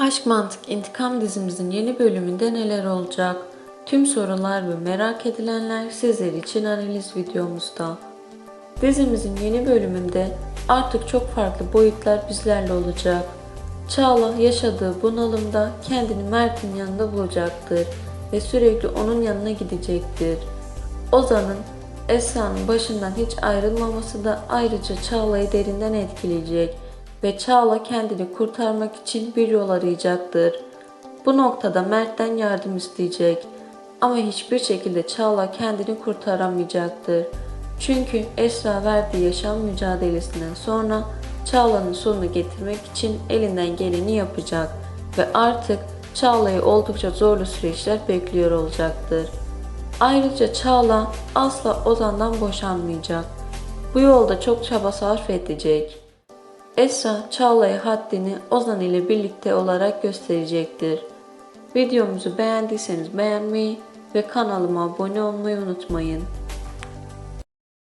Aşk Mantık İntikam dizimizin yeni bölümünde neler olacak? Tüm sorular ve merak edilenler sizler için analiz videomuzda. Dizimizin yeni bölümünde artık çok farklı boyutlar bizlerle olacak. Çağla yaşadığı bunalımda kendini Mert'in yanında bulacaktır ve sürekli onun yanına gidecektir. Ozan'ın Esra'nın başından hiç ayrılmaması da ayrıca Çağla'yı derinden etkileyecek ve Çağla kendini kurtarmak için bir yol arayacaktır. Bu noktada Mert'ten yardım isteyecek ama hiçbir şekilde Çağla kendini kurtaramayacaktır. Çünkü Esra verdiği yaşam mücadelesinden sonra Çağla'nın sonunu getirmek için elinden geleni yapacak ve artık Çağla'yı oldukça zorlu süreçler bekliyor olacaktır. Ayrıca Çağla asla Ozan'dan boşanmayacak. Bu yolda çok çaba sarf edecek. Esra Çağla'ya haddini Ozan ile birlikte olarak gösterecektir. Videomuzu beğendiyseniz beğenmeyi ve kanalıma abone olmayı unutmayın.